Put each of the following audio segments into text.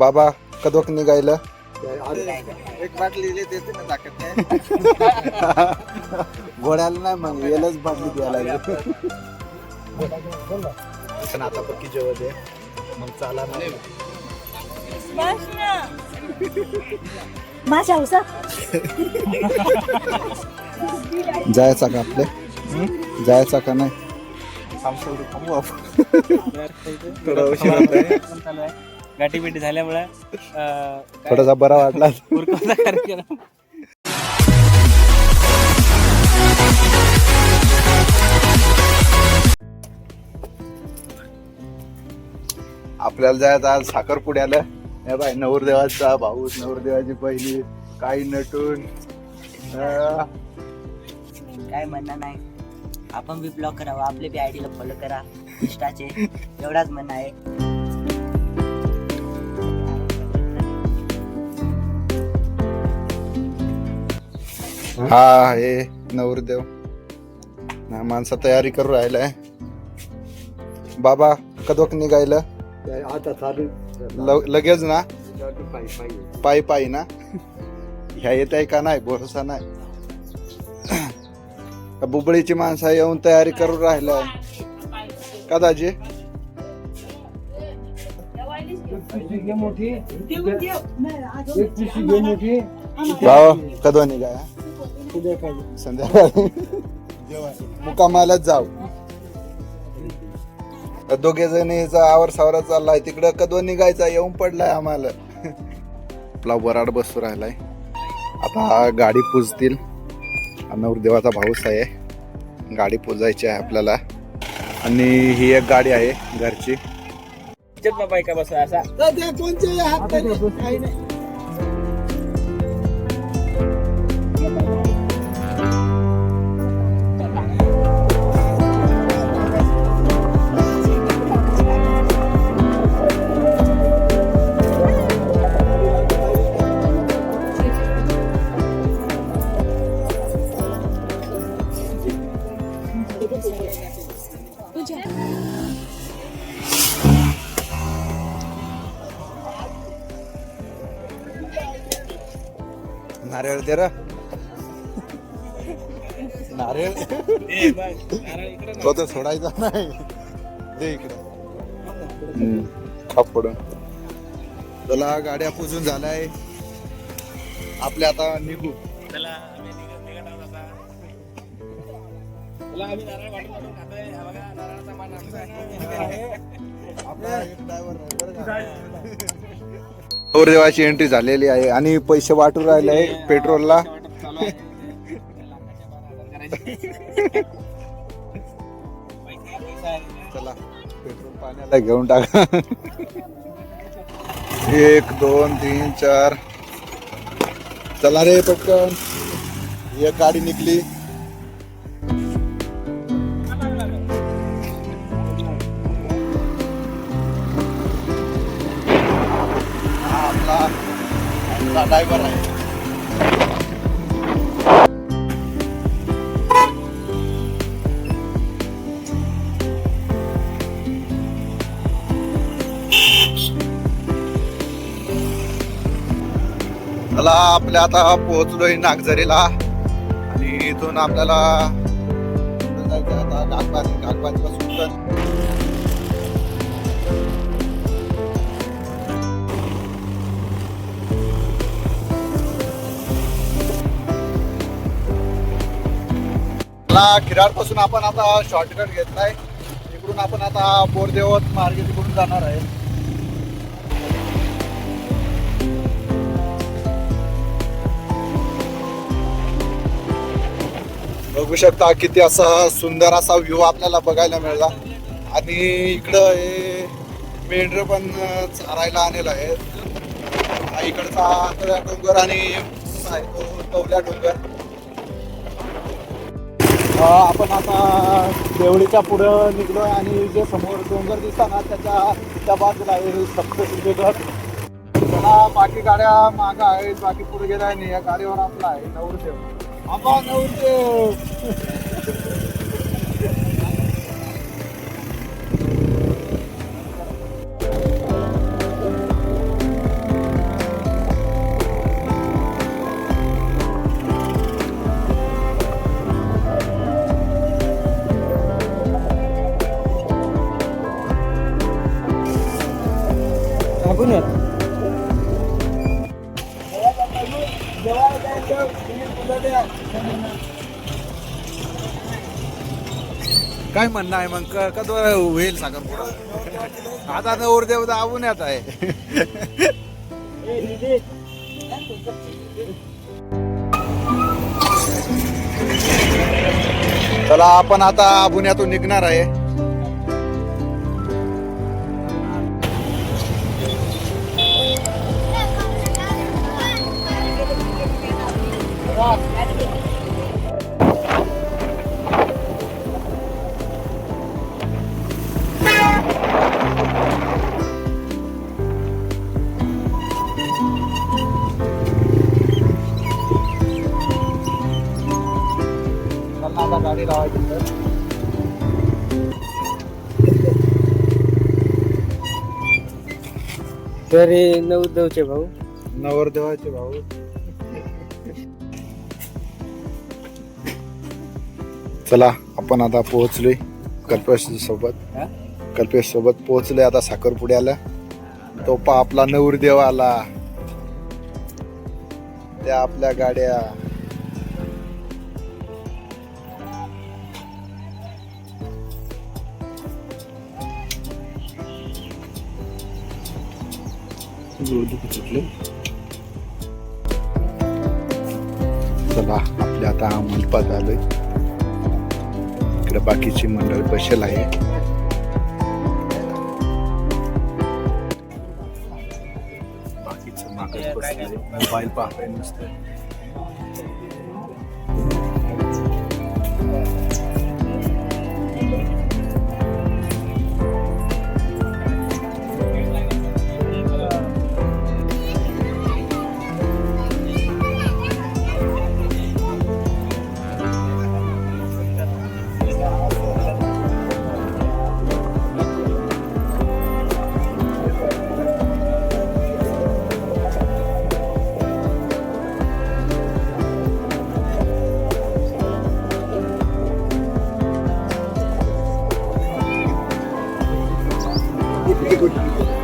बाबा कदोक निघायला. एक बाटली देते ना ताकद नाही घोड्याला नाही मग यालाच बाटली द्यायला पण आता पक्की जेवण दे मग चाला ना बस ना माझ्या हौसा जायचा का आपले जायचा का नाही? थांबतो थांबू आपण थोडा उशीर गाठी बिटी झाल्यामुळे थोडासा बरा वाटला. कार्यक्रम. आपल्याला जायचं आज साखरपुड्याला. हे बाय नवरदेवाचा भाऊ नवरदेवाची पहिली काही नटून. काय म्हणणं नाही. आपण बी ब्लॉक करावा आपले बी आयडीला फॉलो करा इंस्टाचे एवढाच म्हणणं आहे. हा हे नवरदेव. ना माणसा तयारी करू राहिलाय. बाबा कदोक निघायला? आता चालू ल- लगेच ना? पायी पायी. पायी पायी ना? ह्या येत आहे का नाही? भरोसा नाही. का बुबळीची माणसं येऊन तयारी करून राहिलाय. का दाजी? भाऊ कदो संध्याकाळी. मुकामालाच जाऊ. दोघे जणीचा आवर सावरा चाललाय. तिकडं कदो निघायचा येऊन पडलाय आम्हाला. आपला वराड बसू राहिलाय. आता गाडी पुजतील. हा नवरदेवाचा भाऊस आहे. गाडी पुजायची आहे आपल्याला. आणि ही एक गाडी आहे घरची. बाबा एका बस असा. नारळ दे र. नारळ? तो तर सोडायचा नाही. दे इकडे. चला गाड्या पुजून झालाय. आपल्या आता निघू. हा आपला एक सौरदेवाची एंट्री झालेली आहे आणि पैसे वाटून राहिले आहे पेट्रोलला. चला पेट्रोल पाण्याला घेऊन टाका. एक दोन तीन चार. चला रे पटकन. एक गाडी निघली. हा आपला ड्रायव्हर आहे. चला आपल्या आता पोहोचलोय नागझरीला. आणि इथून आपल्याला मला खिराडपासून आपण आता शॉर्टकट घेतलाय. इकडून आपण आता बोरदेवत मार्गे तिकडून जाणार आहे. बघू शकता किती असा सुंदर असा व्ह्यू आपल्याला बघायला मिळाला. आणि इकडं हे मेंढर पण चारायला आणलेला आहे. इकडचा आतला डोंगर आणि तो टवल्या डोंगर. आपण आता देवळीच्या पुढं निघलोय आणि जे समोर डोंगर दिसतात ना त्याच्या त्या बाजूला आहे सप्तशृंगगड त्याला बाकी गाड्या मागं आहेत बाकी पुढे गेल्या नाही या गाडीवर आपला आहे नवरदेव. आबा नवरदेव! काय म्हणणं आहे मग? कधी होईल साखरपुडा आता नवरदेव दाबून येत आहे. चला आपण आता आबुण्यातून निघणार आहे. तरी नऊ दवचे भाऊ. नवरदेवाचे भाऊ. चला आपण आता पोहोचलोय कल्पेश सोबत. कल्पेश सोबत पोहोचलोय आता साखरपुड्याला तो पा आपला नवरदेव आला. त्या आपल्या गाड्या. चला आपल्या आता मंडपात आलोय. इकडे बाकीची मंडळ बसेल आहे. बाकीचं मागच बसलंय मोबाईल पाहताय नुसतं. चला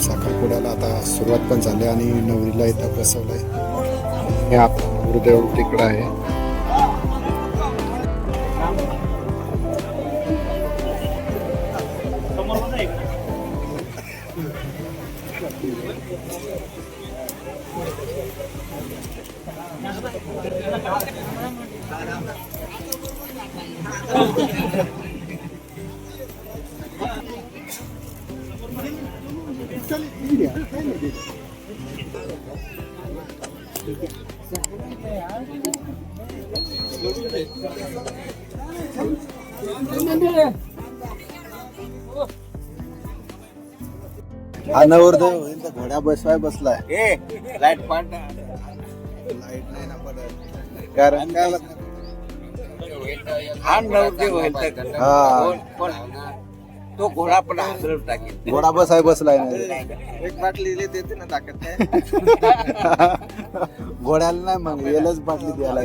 साखरपुड्याला आता सुरुवात पण झाली आणि नवरीला इथं बसवलंय. हे आता गुरुदेव तिकडं आहे. हा नवरदेव इथं घोड्या बसवाय बसलाय. लाइट पांढ लाइट नाही ना पडत. कारण काय? हा नवरदेव होईल तर. हा. कोण- कोण? तो घोडा पण हादरून टाकेल घोडा बसाय बसलाय नाही. एक बाटली देते ना ताकद घोड्याला नाही मग येलच बाटली द्यायला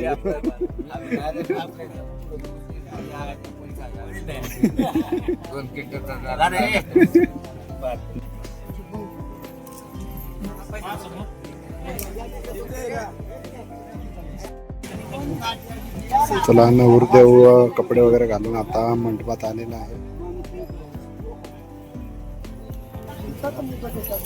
चला नवरदेव अ, कपडे वगैरे घालून आता मंडपात आलेला आहे. स्वतःच मुद्दा देतात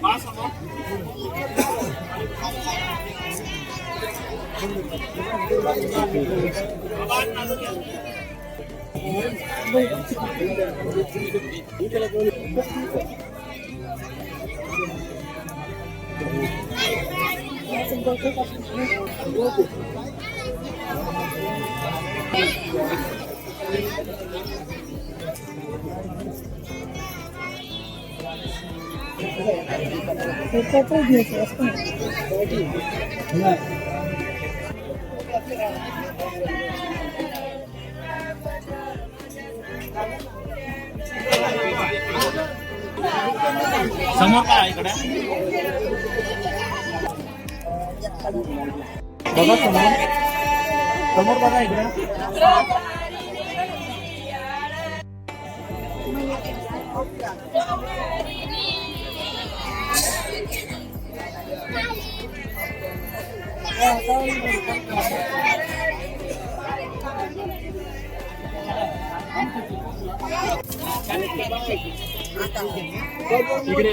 Masa, Bang? समोर काय आहे इकडे बघा समोर. समोर बघा इकडे. इकडे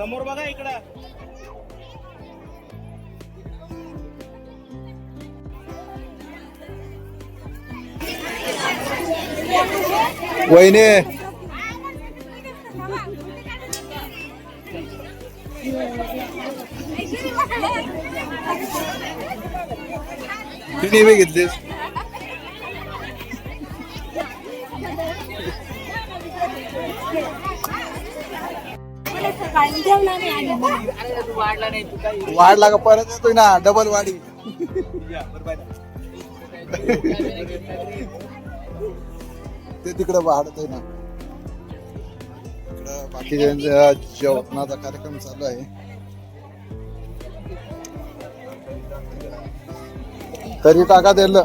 समोर बघा इकडं. वहिने. तिने बी घेतलीस? वाढला का परत येतोय ना डबल वाढी. ते तिकडे वाढतोय ना. इकडं बाकीच्या जेवणाचा कार्यक्रम चालू आहे. तरी टाका दिलं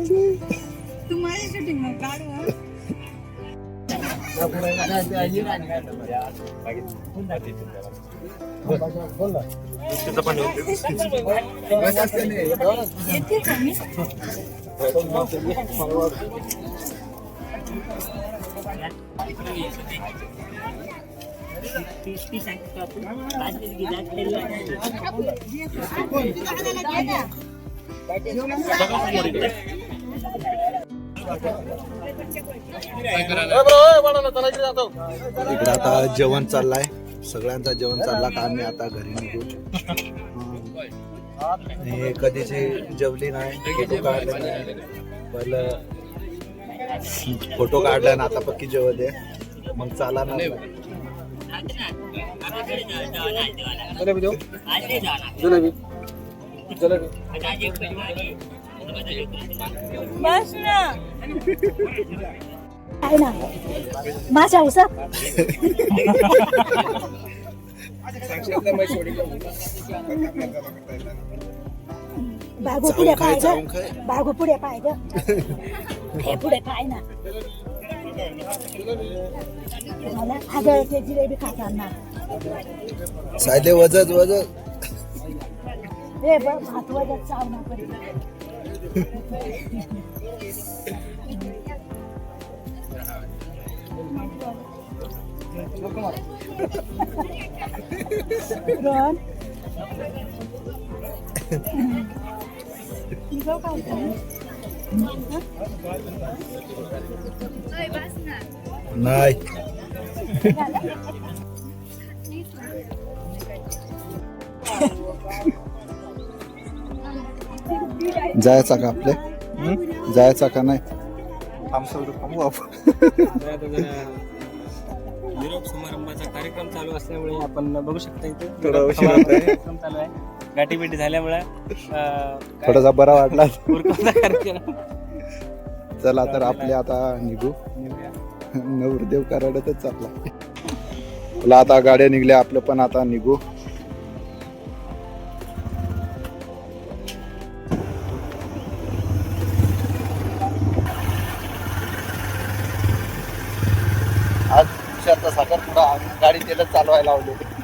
तू माझी शूटिंग मग काढू हं? येते का मी इकडे आता जेवण चाललाय. सगळ्यांचा जेवण चालला का आम्ही आता घरी निघू हे कधीची जेवली नाही फोटो काढले नाही. पहिलं फोटो काढला ना आता पक्की जेवत आहे. मग चाला ना. बस ना. आहे ना? माझ्या उसा बागू पुढे पाय चावून ग. बागू पुढे पाय ग. हे पुढे पाय ना. ते जिलेबी खाता आणणार. सायले वजत वजत. हे बघ Ron? Ikaw ka ba? Ay, bas na. Nay. Nay. जायचा का आपले? जायचा का नाही? थांबू आपण. युरोप समारंभाचा कार्यक्रम चालू असल्यामुळे आपण बघू शकता इथे. थोडा उशीर होत आहे. कार्यक्रम चालू आहे. गाठीभेटी झाल्यामुळे अं, काय- थोडासा बरा वाटला. उरकवता कार्यक्रम. चला तर आपले आता निघू. निघूया. नवरदेव कराडतच चालला. तुला आता गाड्या निघल्या आपलं पण आता निघू. ठेवायला लावले